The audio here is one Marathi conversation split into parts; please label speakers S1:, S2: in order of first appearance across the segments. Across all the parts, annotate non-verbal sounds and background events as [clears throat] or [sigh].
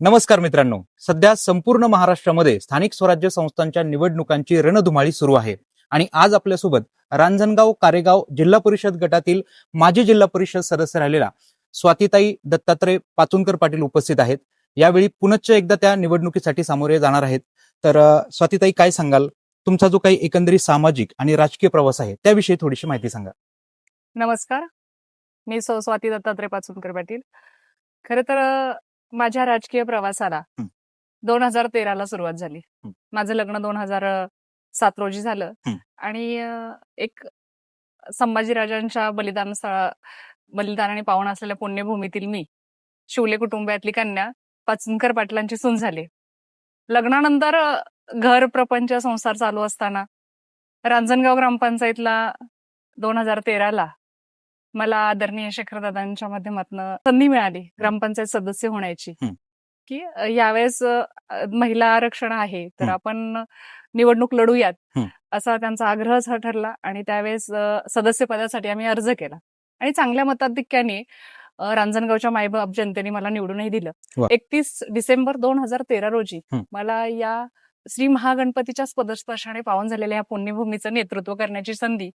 S1: नमस्कार मित्रांनो. सध्या संपूर्ण महाराष्ट्रामध्ये स्थानिक स्वराज्य संस्थांच्या निवडणुकांची रणधुमाळी सुरू आहे. आणि आज आपल्यासोबत रांजणगाव कारेगाव जिल्हा परिषद गटातील माजी जिल्हा परिषद सदस्य राहिलेला स्वातीताई दत्तात्रय पाचुनकर पाटील उपस्थित आहेत. यावेळी पुनश्च एकदा त्या निवडणुकीसाठी सामोरे जाणार आहेत. तर स्वातीताई काय सांगाल? तुमचा जो काही एकंदरीत सामाजिक आणि राजकीय प्रवास आहे त्याविषयी थोडीशी माहिती सांगा.
S2: नमस्कार. मी स्वाती दत्तात्रय पाचुनकर पाटील. खर तर माझ्या राजकीय प्रवासाला
S1: हं.
S2: दोन हजार तेराला सुरुवात झाली
S1: हं.
S2: माझं लग्न दोन हजार सात रोजी झालं
S1: हं.
S2: आणि अ, एक संभाजीराजांच्या बलिदान स्थळा बलिदानाने पावन असलेल्या पुण्यभूमीतील मी शिवले कुटुंबातली कन्या पाचनकर पाटलांची सून झाली लग्नानंतर अ, घर प्रपंच संसार चालू असताना रांजणगाव ग्रामपंचायतला दोन हजार तेराला मला आदरणीय शेखरदादांच्या माध्यमातून संधी मिळाली ग्रामपंचायत सदस्य होण्याची. की यावेळेस महिला आरक्षण आहे तर. आपण निवडणूक लढूयात. असा त्यांचा आग्रह ठरला आणि त्यावेळेस सदस्य पदासाठी आम्ही अर्ज केला आणि चांगल्या मताधिक्याने रांजणगावच्या मायबाप जनतेने मला निवडूनही दिलं. एकतीस डिसेंबर दोन हजार तेरा रोजी. मला या श्री महागणपतीच्या पदस्पर्शाने पावन झालेल्या या पुण्यभूमीचं नेतृत्व करण्याची संधी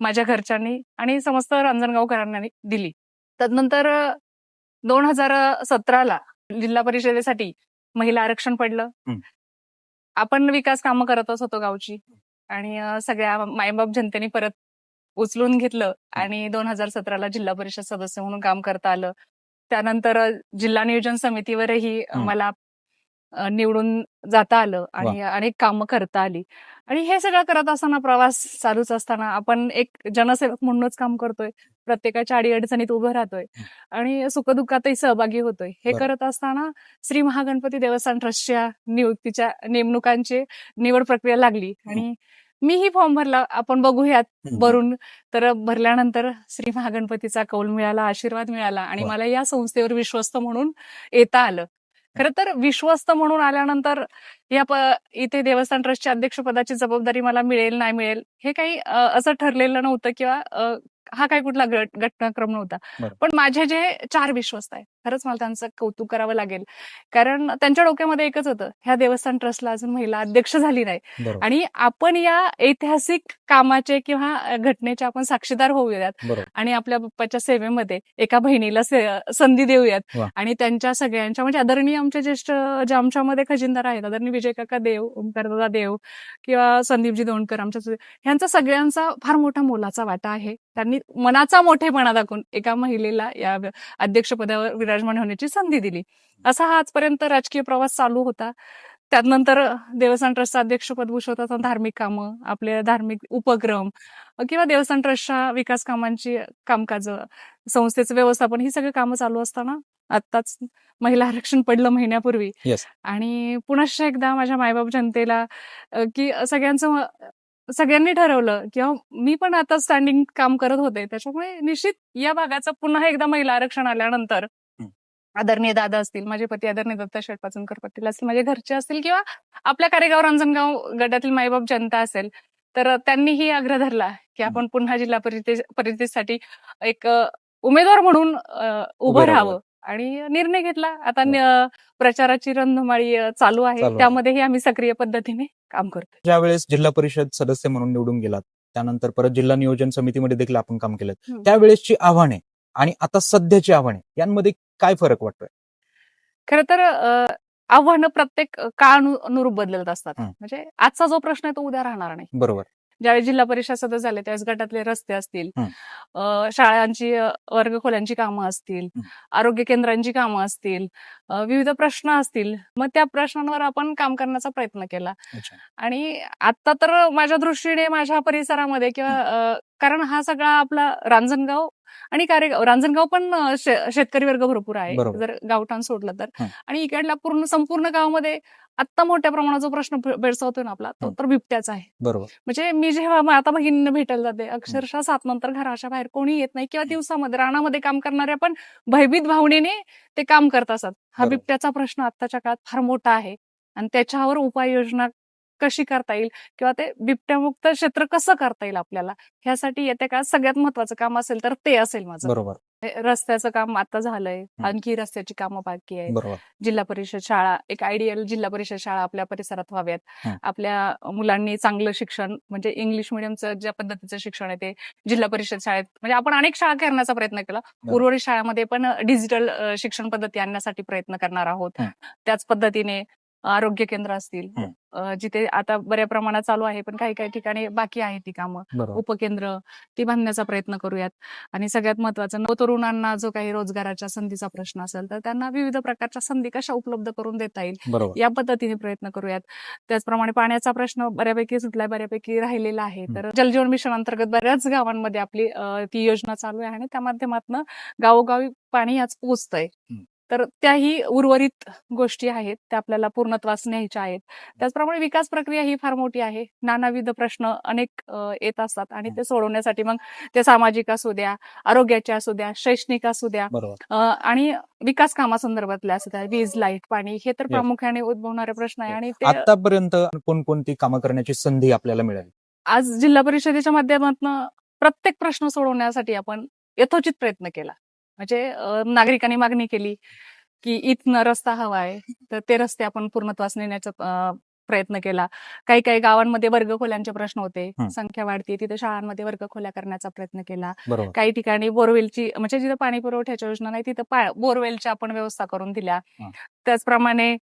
S2: माझ्या घरच्यांनी आणि समस्त रांजणगावकरांनी दिली तदनंतर दोन हजार सतराला जिल्हा परिषदेसाठी महिला आरक्षण पडलं. आपण विकास कामं करतच होतो गावची आणि सगळ्या मायबाप जनतेने परत उचलून घेतलं आणि दोन हजार सतराला जिल्हा परिषद सदस्य म्हणून काम करता आलं त्यानंतर जिल्हा नियोजन समितीवरही. मला निवडून जाता आलं आणि अनेक कामं करता आली आणि हे सगळं करत असताना प्रवास चालूच असताना आपण एक जनसेवक म्हणूनच काम करतोय प्रत्येकाच्या अडीअडचणीत उभं राहतोय. आणि सुखदुःखातही सहभागी होतोय हे. करत असताना श्री महागणपती देवस्थान ट्रस्टच्या नियुक्तीच्या नेमणुकांची निवड प्रक्रिया लागली आणि मीही फॉर्म भरला आपण बघूयात. भरून तर भरल्यानंतर श्री महागणपतीचा कौल मिळाला आशीर्वाद मिळाला आणि. मला या संस्थेवर विश्वस्त म्हणून येता आलं खरं तर विश्वस्त म्हणून आल्यानंतर या प इथे देवस्थान ट्रस्टच्या अध्यक्षपदाची जबाबदारी मला मिळेल नाही मिळेल हे काही असं ठरलेलं नव्हतं किंवा हा काही कुठला घट- घटनाक्रम नव्हता. पण माझे जे चार विश्वस्त आहे खरंच मला त्यांचं कौतुक करावं लागेल. कारण त्यांच्या डोक्यामध्ये एकच होतं ह्या देवस्थान ट्रस्टला अजून महिला अध्यक्ष झाली नाही. आणि आपण या ऐतिहासिक कामाचे किंवा घटनेचे आपण साक्षीदार होऊयात आणि आपल्या बाप्पाच्या सेवेमध्ये एका बहिणीला से- संधी देऊयात. आणि त्यांच्या सगळ्यांच्या म्हणजे आदरणीय आमचे ज्येष्ठ जे आमच्यामध्ये खजिनदार आहेत आदरणीय विजय काका देव ओंकारदादा देव किंवा संदीपजी दोंडकर आमच्या ह्यांचा सगळ्यांचा फार मोठा मोलाचा वाटा आहे. त्यांनी मनाचा मोठेपणा दाखवून एका महिलेला या अध्यक्षपदावर विराजमान होण्याची संधी दिली. असा हा आजपर्यंत राजकीय प्रवास चालू होता. त्यानंतर देवस्थान ट्रस्टचं अध्यक्षपद भूषवतात धार्मिक कामं आपले धार्मिक उपक्रम किंवा देवस्थान ट्रस्टच्या विकास कामांची कामकाज संस्थेचं व्यवस्थापन ही सगळी कामं चालू असताना आत्ताच महिला आरक्षण पडलं महिन्यापूर्वी.
S1: Yes.
S2: आणि पुनश्च एकदा माझ्या मायबाप जनतेला की सगळ्यांचं सगळ्यांनी ठरवलं किंवा मी पण आता स्टँडिंग काम करत होते त्याच्यामुळे निश्चित या भागाचं पुन्हा एकदा महिला आरक्षण आल्यानंतर
S1: हं.
S2: आदरणीय दादा असतील माझे पती आदरणीय दत्ता शेठ पाचनकर पाटील असतील माझे घरचे असतील किंवा आपल्या कारेगाव रांजणगाव गटातील मायबाप जनता असेल तर त्यांनीही आग्रह धरला की आपण पुन्हा जिल्हा परिषदे परिषदेसाठी एक उमेदवार म्हणून उभं
S1: राहावं.
S2: आणि निर्णय घेतला आता प्रचाराची रणधुमाळी चालू आहे. त्यामध्येही आम्ही सक्रिय पद्धतीने काम करतो
S1: ज्यावेळेस जिल्हा परिषद सदस्य म्हणून निवडून गेलात त्यानंतर परत जिल्हा नियोजन समितीमध्ये देखील आपण काम केलं. त्यावेळेसची आव्हाने आणि आता सध्याची आव्हाने यांमध्ये काय फरक वाटतोय?
S2: खरं तर आव्हानं प्रत्येक काळानुरूप बदलत असतात. म्हणजे आजचा जो प्रश्न आहे तो उद्या राहणार नाही.
S1: बरोबर.
S2: ज्यावेळी जिल्हा परिषद सदस्य झाले त्यावेळेस गटातले रस्ते असतील. शाळांची वर्गखोल्यांची कामं असतील. आरोग्य केंद्रांची कामं असतील. विविध प्रश्न असतील. मग त्या प्रश्नांवर आपण काम करण्याचा प्रयत्न केला. आणि आता तर माझ्या दृष्टीने माझ्या परिसरामध्ये किंवा कारण हा सगळा आपला रांजणगाव आणि कारेगाव रांजणगाव पण शे- शेतकरी वर्ग भरपूर आहे. जर गावठाण सोडलं तर. आणि इकडला पूर्ण संपूर्ण गावामध्ये आत्ता मोठ्या प्रमाणात जो प्रश्न भेडसावतोय ना आपला तो. तर बिबट्याचा आहे
S1: बरोबर
S2: म्हणजे मी जेव्हा माता भगिनींना भेटायला जाते अक्षरशः सात नंतर घराच्या बाहेर कोणी येत नाही किंवा दिवसामध्ये रानामध्ये काम करणाऱ्या पण भयभीत भावनेने ते काम करत असतात हा. बिबट्याचा प्रश्न आत्ताच्या काळात फार मोठा आहे आणि त्याच्यावर उपाययोजना कशी करता येईल? किंवा ते बिबट्यामुक्त क्षेत्र कसं करता येईल आपल्याला? ह्यासाठी येत्या काळात सगळ्यात महत्वाचं काम असेल तर ते असेल माझं.
S1: बरोबर.
S2: रस्त्याचं काम आता झालंय. आणखी रस्त्याची कामं बाकी आहेत.
S1: बरोबर.
S2: जिल्हा परिषद शाळा एक आयडियल जिल्हा परिषद शाळा आपल्या परिसरात व्हाव्यात. आपल्या मुलांनी चांगलं शिक्षण म्हणजे इंग्लिश मिडियमचं ज्या पद्धतीचं शिक्षण आहे ते जिल्हा परिषद शाळेत म्हणजे आपण अनेक शाळा करण्याचा प्रयत्न केला. उर्वरित शाळामध्ये पण डिजिटल शिक्षण पद्धती आणण्यासाठी प्रयत्न करणार आहोत. त्याच पद्धतीने आरोग्य केंद्र असतील. जिथे आता बऱ्या प्रमाणात चालू आहे पण काही काही ठिकाणी बाकी आहे ती कामं. उपकेंद्र ती बांधण्याचा प्रयत्न करूयात. आणि सगळ्यात महत्वाचं नवतरुणांना जो काही रोजगाराच्या संधीचा प्रश्न असेल तर त्यांना विविध प्रकारच्या संधी कशा उपलब्ध करून देता येईल या पद्धतीने प्रयत्न करूयात. त्याचप्रमाणे पाण्याचा प्रश्न बऱ्यापैकी सुटलाय बऱ्यापैकी राहिलेला आहे. तर जलजीवन मिशन अंतर्गत बऱ्याच गावांमध्ये आपली ती योजना चालू आहे आणि त्या माध्यमातून गावोगावी पाणी आज पोचतंय. तर त्याही उर्वरित गोष्टी आहेत त्या आपल्याला पूर्णत्वास न्यायच्या आहेत. त्याचप्रमाणे विकास प्रक्रिया ही फार मोठी आहे. नानाविध प्रश्न अनेक येत असतात आणि ते सोडवण्यासाठी मग ते सामाजिक असू द्या आरोग्याचे असू द्या शैक्षणिक असू द्या आणि विकास कामासंदर्भातले असू द्या वीज लाइट पाणी हे तर. प्रामुख्याने उद्भवणारे प्रश्न आहे. आणि ते
S1: आतापर्यंत कोणकोणती कामं करण्याची संधी आपल्याला मिळाली?
S2: आज जिल्हा परिषदेच्या माध्यमातून प्रत्येक प्रश्न सोडवण्यासाठी आपण यथोचित प्रयत्न केला. म्हणजे नागरिकांनी मागणी केली की इथनं रस्ता हवा आहे तर ते रस्ते आपण पूर्णत्वास नेण्याचा प्रयत्न केला काही काही गावांमध्ये वर्गखोल्यांचे प्रश्न होते. संख्या वाढते तिथे शाळांमध्ये वर्गखोल्या करण्याचा प्रयत्न केला काही ठिकाणी बोरवेलची म्हणजे जिथं पाणी पुरवठ्याच्या योजना नाही तिथं बोरवेलच्या आपण व्यवस्था करून दिल्या. त्याचप्रमाणे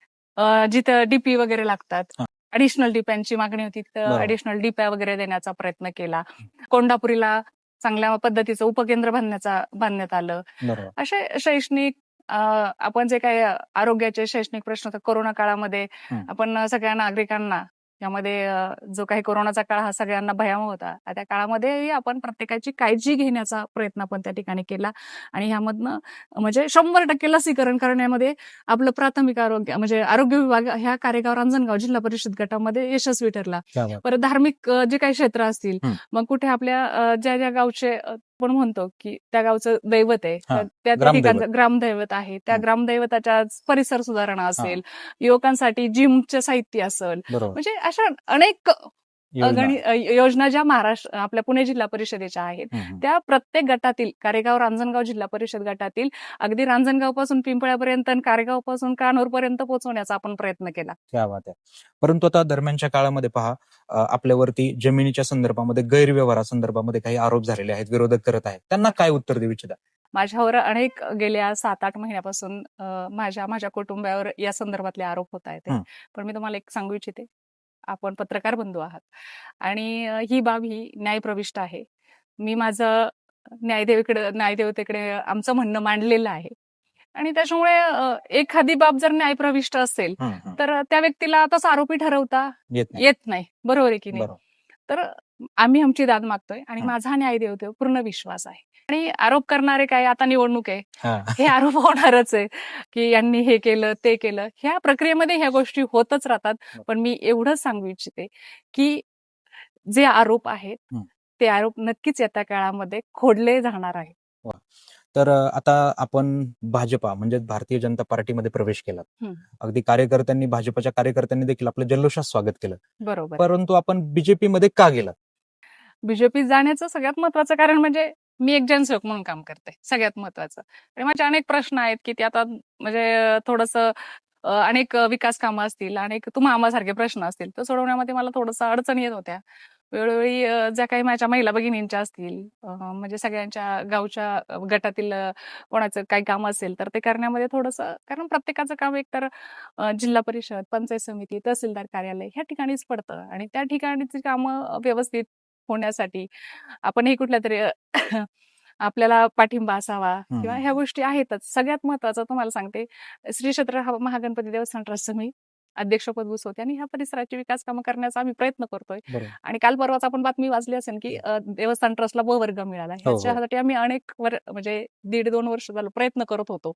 S2: जिथं डीपी वगैरे लागतात. अडिशनल डिप्यांची मागणी होती तर
S1: बरोबर.
S2: अडिशनल डिप्या वगैरे देण्याचा प्रयत्न केला कोंडापुरीला चांगल्या पद्धतीचं उपकेंद्र बांधण्याचा बांधण्यात आलं असे शैक्षणिक आपण जे काही आरोग्याचे शैक्षणिक प्रश्न होते कोरोना काळामध्ये. आपण सगळ्या नागरिकांना यामध्ये जो काही कोरोनाचा काळ हा सगळ्यांना भयावह होता त्या काळामध्येही आपण प्रत्येकाची काळजी घेण्याचा प्रयत्न आपण त्या ठिकाणी केला आणि ह्यामधनं म्हणजे शंभर टक्के लसीकरण करण्यामध्ये आपलं प्राथमिक आरोग्य म्हणजे आरोग्य विभाग ह्या कार्यगाव रांजणगाव जिल्हा परिषद गटामध्ये यशस्वी ठरला. परत धार्मिक जे काही क्षेत्र असतील. मग कुठे आपल्या ज्या ज्या गावचे आपण म्हणतो की त्या गावचं दैवत आहे. त्या. ठिकाणचं ग्रामदैवत आहे. त्या. ग्रामदैवताच्या परिसर सुधारणा असेल युवकांसाठी जिमचे साहित्य असेल. म्हणजे अशा अनेक
S1: योजना.
S2: ज्या महाराष्ट्र आपल्या पुणे जिल्हा परिषदेच्या आहेत. त्या प्रत्येक गटातील कारेगाव रांजणगाव जिल्हा परिषद गटातील अगदी रांजणगावपासून पिंपळ्यापर्यंत आणि कारेगावपासून कानूर पर्यंत पोहोचवण्याचा आपण प्रयत्न केला
S1: क्या बात आहे परंतु आता दरम्यानच्या काळामध्ये पहा आपल्यावरती जमिनीच्या संदर्भामध्ये गैरव्यवहारा संदर्भामध्ये काही आरोप झालेले आहेत विरोधक करत आहेत त्यांना काय उत्तर देऊ इच्छिता
S2: माझ्यावर अनेक गेल्या सात आठ महिन्यापासून माझ्या माझ्या कुटुंबावर या संदर्भातले आरोप होत आहेत. पण मी तुम्हाला एक सांगू इच्छिते आपण पत्रकार बंधू आहात. आणि ही बाब ही न्यायप्रविष्ट आहे. मी माझं न्यायदेवीकडे न्यायदेवतेकडे आमचं म्हणणं मांडलेलं आहे. आणि त्याच्यामुळे एखादी बाब जर न्यायप्रविष्ट असेल. तर त्या व्यक्तीला तसं आरोपी ठरवता
S1: येत नाही.
S2: बरोबर आहे की नाही? तर आम्ही आमची दाद मागतोय आणि. माझा न्यायदेवतेवर पूर्ण विश्वास आहे. आणि आरोप करणारे काय? आता निवडणूक आहे.
S1: हा.
S2: आरोप होणारच आहे की यांनी हे केलं ते केलं. ह्या प्रक्रियेमध्ये ह्या गोष्टी होतच राहतात. पण मी एवढंच सांगू इच्छिते की जे आरोप आहेत. ते आरोप नक्कीच येत्या काळामध्ये खोडले जाणार आहेत.
S1: तर आता आपण भाजपा म्हणजे भारतीय जनता पार्टीमध्ये प्रवेश केला. अगदी कार्यकर्त्यांनी भाजपच्या कार्यकर्त्यांनी देखील आपलं जल्लोषात स्वागत केलं.
S2: बरोबर.
S1: परंतु आपण बीजेपी मध्ये का गेला
S2: बीजेपीत जाण्याचं सगळ्यात महत्वाचं कारण म्हणजे मी एक जनसेवक म्हणून काम करते सगळ्यात महत्वाचं आणि माझे अनेक प्रश्न आहेत की ते आता म्हणजे थोडस अनेक विकास कामं असतील अनेक तुम्हा आम्हासारखे प्रश्न असतील तर सोडवण्यामध्ये मला थोडंसं अडचण येत होत्या. वेळोवेळी ज्या काही माझ्या महिला भगिनींच्या असतील म्हणजे सगळ्यांच्या गावच्या गटातील कोणाचं काही काम असेल तर ते करण्यामध्ये थोडंसं कारण प्रत्येकाचं काम एकतर जिल्हा परिषद पंचायत समिती तहसीलदार कार्यालय ह्या ठिकाणीच पडतं. आणि त्या ठिकाणीची कामं व्यवस्थित होण्यासाठी. आपण हे कुठल्या तरी आपल्याला पाठिंबा असावा किंवा. ह्या गोष्टी आहेतच. सगळ्यात महत्वाचं तुम्हाला सांगते श्री क्षेत्र हा महागणपती देवस्थान ट्रस्ट मी अध्यक्षपद भूषवते आणि ह्या परिसराची विकास कामं करण्याचा आम्ही प्रयत्न करतोय. आणि काल परवाच आपण बातमी वाचली असेल की देवस्थान ट्रस्टला ब वर्ग मिळाला.
S1: हो, हो.
S2: ह्याच्यासाठी आम्ही अनेक म्हणजे दीड दोन वर्ष झालं प्रयत्न करत होतो.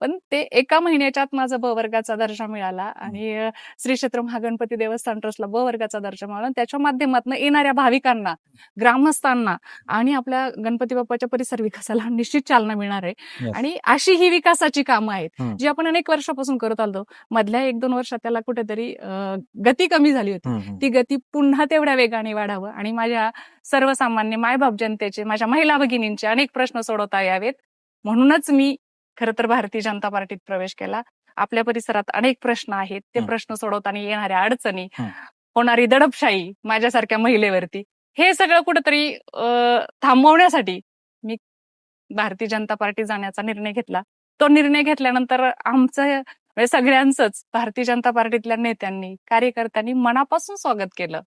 S2: पण ते एका महिन्याच्या आत माझा ब वर्गाचा दर्जा मिळाला आणि श्री क्षेत्र महागणपती देवस्थान ट्रस्टला ब वर्गाचा दर्जा मिळाला आणि त्याच्या माध्यमातून येणाऱ्या भाविकांना ग्रामस्थांना आणि आपल्या गणपती बाप्पाच्या परिसर विकासाला निश्चित चालना मिळणार आहे. आणि अशी ही विकासाची कामं आहेत. जी आपण अनेक वर्षापासून करत आलो मधल्या एक दोन वर्षात त्याला कुठेतरी गती कमी झाली होती. ती गती पुन्हा तेवढ्या वेगाने वाढावं आणि माझ्या सर्वसामान्य मायबाप जनतेचे माझ्या महिला भगिनींचे अनेक प्रश्न सोडवता यावेत म्हणूनच मी खरं तर भारतीय जनता पार्टीत प्रवेश केला आपल्या परिसरात अनेक प्रश्न आहेत ते. प्रश्न सोडवताना येणाऱ्या अडचणी. होणारी दडपशाही माझ्यासारख्या महिलेवरती हे सगळं कुठेतरी थांबवण्यासाठी मी भारतीय जनता पार्टी जाण्याचा निर्णय घेतला तो निर्णय घेतल्यानंतर आमचं म्हणजे सगळ्यांचंच भारतीय जनता पार्टीतल्या नेत्यांनी कार्यकर्त्यांनी मनापासून स्वागत केलं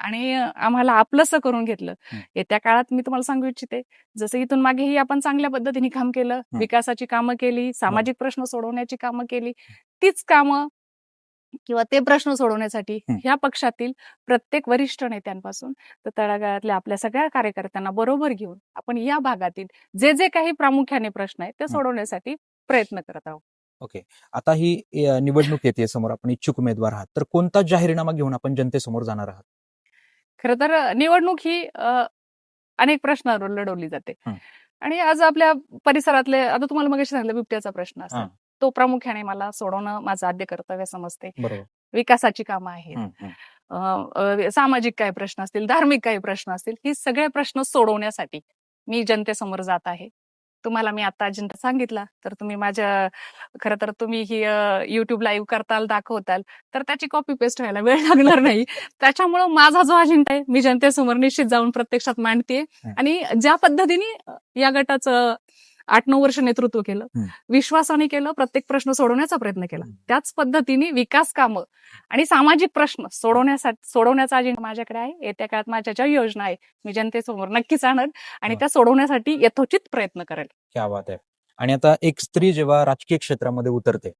S2: आणि आम्हाला आपलंसं करून घेतलं. येत्या काळात मी तुम्हाला सांगू इच्छिते जसं इथून मागेही आपण चांगल्या पद्धतीने काम केलं. विकासाची कामं केली सामाजिक प्रश्न सोडवण्याची कामं केली तीच कामं किंवा ते प्रश्न सोडवण्यासाठी. ह्या पक्षातील प्रत्येक वरिष्ठ नेत्यांपासून तर तळागाळातल्या आपल्या सगळ्या कार्यकर्त्यांना बरोबर घेऊन आपण या भागातील जे जे काही प्रामुख्याने प्रश्न आहेत ते सोडवण्यासाठी प्रयत्न करत आहोत.
S1: ओके. आता ही निवडणूक येते समोर आपण इच्छुक उमेदवार आहात. तर कोणता जाहीरनामा घेऊन आपण जनतेसमोर जाणार आहात?
S2: खरं तर निवडणूक ही अनेक प्रश्नावर लढवली जाते. आणि आज आपल्या परिसरातले आता तुम्हाला मग सांगितलं बिबट्याचा प्रश्न. असेल. तो प्रामुख्याने मला सोडवणं माझं आद्य कर्तव्य समजते. विकासाची कामं आहेत. सामाजिक काही प्रश्न असतील धार्मिक काही प्रश्न असतील ही सगळे प्रश्न सोडवण्यासाठी मी जनतेसमोर जात आहे. तुम्हाला मी आता अजिंठा सांगितला तर तुम्ही माझ्या खरं तर तुम्ही ही युट्यूब लाईव्ह करताल दाखवताल तर त्याची कॉपी पेस्ट व्हायला वेळ लागणार [laughs] नाही त्याच्यामुळं माझा जो अजिंठा आहे मी जनतेसमोर निश्चित जाऊन प्रत्यक्षात मांडते. आणि ज्या पद्धतीने या गटाचं आठ नऊ वर्ष नेतृत्व केलं. विश्वासाने केलं प्रत्येक प्रश्न सोडवण्याचा प्रयत्न केला. त्याच पद्धतीने विकास कामं आणि सामाजिक प्रश्न सोडवण्यासाठी सोडवण्याचा अजेंडा माझ्याकडे आहे. येत्या काळात माझ्या ज्या योजना आहेत मी जनतेसमोर नक्कीच आणत आणि. त्या सोडवण्यासाठी यथोचित प्रयत्न करेल.
S1: क्या बात आहे. आणि आता एक स्त्री जेव्हा राजकीय क्षेत्रामध्ये उतरते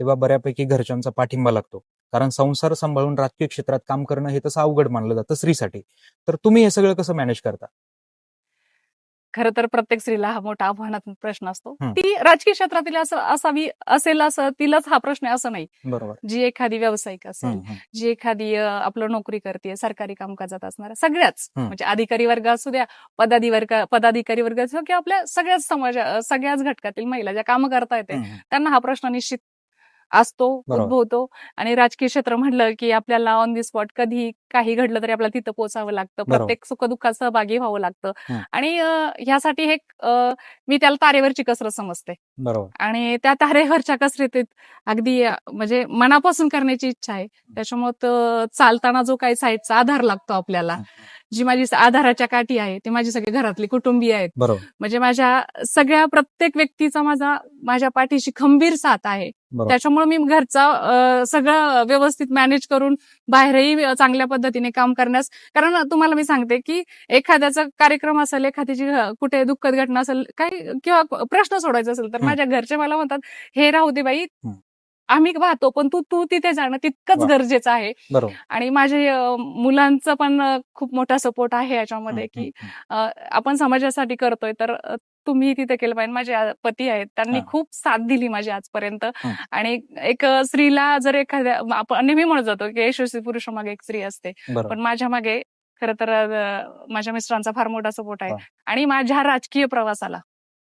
S1: तेव्हा बऱ्यापैकी घरच्यांचा पाठिंबा लागतो. कारण संसार सांभाळून राजकीय क्षेत्रात काम करणं हे तसं अवघड मानलं जातं स्त्रीसाठी. तर तुम्ही हे सगळं कसं मॅनेज करता?
S2: खरं तर प्रत्येक स्त्रीला हा मोठा आव्हानात्मक प्रश्न असतो. ती राजकीय क्षेत्रातील असं असावी असेल असं तिलाच हा प्रश्न असं नाही
S1: बरोबर
S2: जी एखादी व्यावसायिक असेल. जी एखादी आपलं नोकरी करते सरकारी कामकाजात असणाऱ्या सगळ्याच. म्हणजे अधिकारी वर्ग असू द्या पदाधिकारी वर्ग पदाधिकारी वर्ग असू किंवा आपल्या सगळ्याच समाज सगळ्याच घटकातील महिला ज्या कामं करता येते. त्यांना हा प्रश्न निश्चित असतो. उद्भवतो आणि राजकीय क्षेत्र म्हटलं की आपल्याला ऑन दी स्पॉट कधी काही घडलं तरी आपल्याला तिथं पोहोचावं लागतं. प्रत्येक सुखदुःखात सहभागी व्हावं लागतं. आणि ह्यासाठी हे मी त्याला तारेवरची कसरत समजते
S1: बरोबर
S2: आणि त्या तारेवरच्या कसरतीत अगदी म्हणजे मनापासून करण्याची इच्छा आहे त्याच्यामुळे चालताना जो काही साईडचा आधार लागतो आपल्याला जी माझी आधाराच्या काठी आहे ते माझी सगळी घरातली कुटुंबीय आहेत म्हणजे माझ्या सगळ्या प्रत्येक व्यक्तीचा माझा माझ्या पाठीशी खंबीर साथ आहे त्याच्यामुळे मी घरचा सगळं व्यवस्थित मॅनेज करून बाहेरही चांगल्या पद्धतीने काम करण्यास कारण तुम्हाला मी सांगते की एखाद्याचा कार्यक्रम असेल एखाद्याची कुठे दुःखद घटना असेल काही किंवा प्रश्न सोडायचा असेल तर. माझ्या घरचे मला म्हणतात हे राहू दे बाई. आम्ही पाहतो पण तू तू तिथे जाणं तितकंच. गरजेचं आहे. आणि माझे मुलांचं पण खूप मोठा सपोर्ट आहे याच्यामध्ये की आपण समाजासाठी करतोय तर तुम्ही तिथे केलं पाहिजे. माझे पती आहेत त्यांनी. खूप साथ दिली माझी आजपर्यंत. आणि एक स्त्रीला जर एखाद्या आपण नेहमी म्हणत जातो की यशस्वी पुरुषामागे एक स्त्री असते. पण माझ्या मागे खरं तर माझ्या मिस्टरांचा फार मोठा सपोर्ट आहे. आणि माझ्या राजकीय प्रवासाला.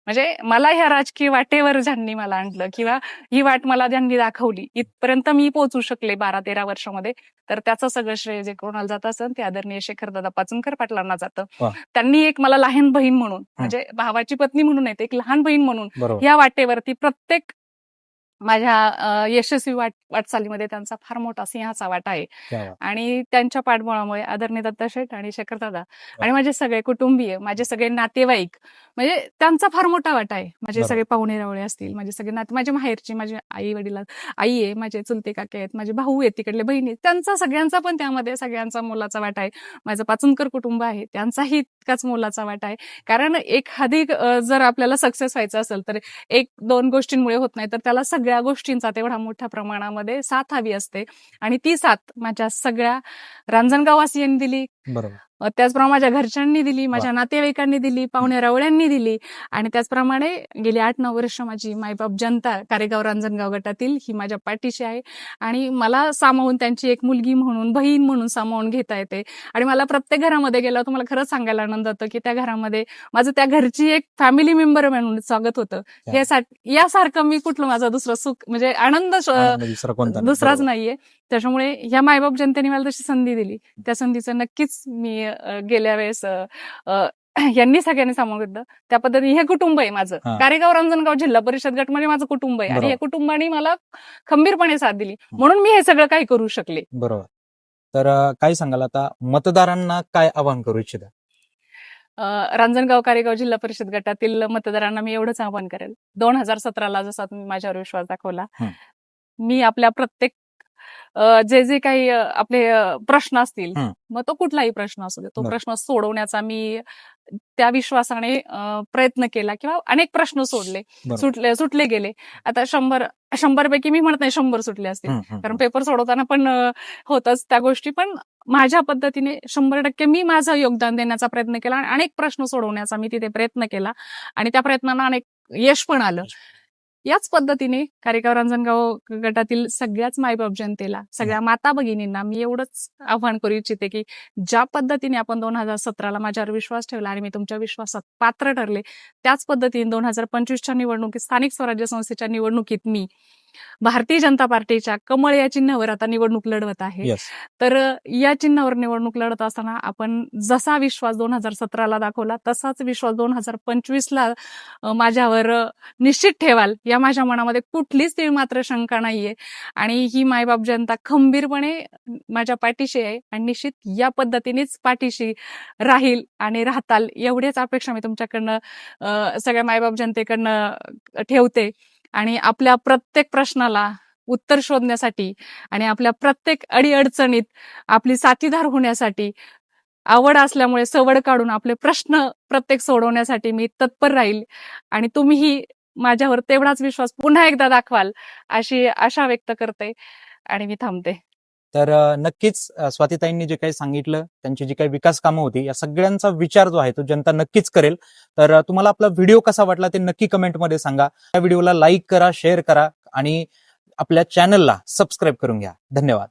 S2: म्हणजे मला ह्या राजकीय वाटेवर ज्यांनी मला आणलं किंवा ही वाट मला ज्यांनी दाखवली इथपर्यंत मी पोहोचू शकले बारा तेरा वर्षामध्ये. तर त्याचं सगळं श्रेय जे कोणाला जात असेल ते आदरणीय शेखर दादा पाचनकर पाटलांना जातं. त्यांनी एक मला लहान बहीण म्हणून म्हणजे भावाची पत्नी म्हणून तर एक लहान बहीण म्हणून या वाटेवरती प्रत्येक माझ्या यशस्वी वाट वाटचालीमध्ये त्यांचा फार मोठा सिंहाचा वाटा आहे. आणि त्यांच्या पाठबळामुळे आदरणीय दत्ता शेठ आणि शेखर दादा आणि माझे सगळे कुटुंबीय माझे सगळे नातेवाईक म्हणजे त्यांचा फार मोठा वाटा आहे माझे. सगळे पाहुणे रावळे असतील माझे सगळे नाते माझे माहेरची माझी आई वडील आई आहे माझे चुलते काके आहेत माझे भाऊ आहेत तिकडले बहिणी आहेत. त्यांचा सगळ्यांचा पण त्यामध्ये सगळ्यांचा मोलाचा वाटा आहे माझं पाचुंकर कुटुंब आहे त्यांचाही इतकाच मोलाचा वाटा आहे कारण एखादी जर आपल्याला सक्सेस व्हायचं असेल तर एक दोन गोष्टींमुळे होत नाही तर त्याला सगळ्या गोष्टींचा तेवढा मोठ्या प्रमाणामध्ये साथ हवी असते. आणि ती साथ माझ्या सगळ्या रांजणगाववासियांनी दिली
S1: बरोबर.
S2: त्याचप्रमाणे माझ्या घरच्यांनी दिली माझ्या नातेवाईकांनी दिली पाहुणे रावळ्यांनी दिली. आणि त्याचप्रमाणे गेली आठ नऊ वर्ष माझी मायबाप जनता कारेगाव रांजणगाव गटातील ही माझ्या पाठीशी आहे. आणि मला सामावून त्यांची एक मुलगी म्हणून बहीण म्हणून सामावून घेता येते. आणि मला प्रत्येक घरामध्ये गेला तुम्हाला खरंच सांगायला आनंद होतो की त्या घरामध्ये माझं त्या घरची एक फॅमिली मेंबर म्हणून स्वागत होतं. यासारखं मी कुठलं माझं दुसरं सुख म्हणजे आनंद. दुसराच. नाहीये. त्याच्यामुळे ह्या मायबाप जनतेने मला तशी संधी दिली. त्या संधीचं नक्कीच मी गेल्या वेळेस [clears throat] यांनी सगळ्यांनी सांगितलं त्या पद्धतीने हे कुटुंब आहे माझं. कारेगाव रांजणगाव जिल्हा परिषद गट म्हणजे माझं कुटुंब आहे. आणि. या कुटुंबाने मला खंबीरपणे साथ दिली. म्हणून मी हे सगळं काही करू शकले.
S1: बरोबर. तर काय सांगाल आता? मतदारांना काय आवाहन करू इच्छिता?
S2: रांजणगाव कारेगाव जिल्हा परिषद गटातील मतदारांना मी एवढंच आवाहन करेल. दोन हजार सतराला जसा तुम्ही माझ्यावर विश्वास दाखवला. मी आपल्या प्रत्येक जे जे काही आपले प्रश्न असतील. मग तो कुठलाही प्रश्न असू दे. तो. प्रश्न सोडवण्याचा मी त्या विश्वासाने प्रयत्न केला किंवा अनेक प्रश्न सोडले. सुटले सुटले गेले. आता शंभर शंभर पैकी मी म्हणत नाही शंभर सुटले असतील. कारण पेपर सोडवताना पण होतच त्या गोष्टी. पण माझ्या पद्धतीने शंभर टक्के मी माझं योगदान देण्याचा प्रयत्न केला आणि अनेक प्रश्न सोडवण्याचा मी तिथे प्रयत्न केला. आणि त्या प्रयत्नांना अनेक यश पण आलं. याच पद्धतीने कारेगाव रांजणगाव गटातील सगळ्याच मायबाप जनतेला सगळ्या माता भगिनींना मी एवढंच आव्हान करू इच्छिते की ज्या पद्धतीने आपण दोन हजार सतराला माझ्यावर विश्वास ठेवला आणि मी तुमच्या विश्वासात पात्र ठरले त्याच पद्धतीने दोन हजार पंचवीसच्या निवडणुकीत स्थानिक स्वराज्य संस्थेच्या निवडणुकीत मी भारतीय जनता पार्टीच्या कमळ या चिन्हावर आता निवडणूक लढवत आहे. तर या चिन्हावर निवडणूक लढत असताना आपण जसा विश्वास दोन हजार सतराला दाखवला तसाच विश्वास दोन हजार पंचवीसला माझ्यावर अ, निश्चित ठेवाल या माझ्या मनामध्ये कुठलीच तीळ मात्र शंका नाहीये. आणि ही मायबाप जनता खंबीरपणे माझ्या पाठीशी आहे आणि निश्चित या पद्धतीनेच पाठीशी राहील आणि राहताल एवढीच अपेक्षा मी तुमच्याकडनं सगळ्या मायबाप जनतेकडनं ठेवते. आणि आपल्या प्रत्येक प्रश्नाला उत्तर शोधण्यासाठी आणि आपल्या प्रत्येक अडीअडचणीत आपली साथीदार होण्यासाठी आवड असल्यामुळे सवड काढून आपले प्रश्न प्रत्येक सोडवण्यासाठी मी तत्पर राहील. आणि तुम्हीही माझ्यावर तेवढाच विश्वास पुन्हा एकदा दाखवाल अशी आशा व्यक्त करते. आणि मी थांबते.
S1: तर नक्कीच स्वातीताईंनी जे काही सांगितलं त्यांची जी काही विकास कामं होती या सगळ्यांचा विचार जो आहे तो जनता नक्कीच करेल. तर तुम्हाला आपला व्हिडिओ कसा वाटला ते नक्की कमेंटमध्ये सांगा. या व्हिडिओला लाईक करा शेअर करा आणि आपल्या चॅनलला सबस्क्राईब करून घ्या. धन्यवाद.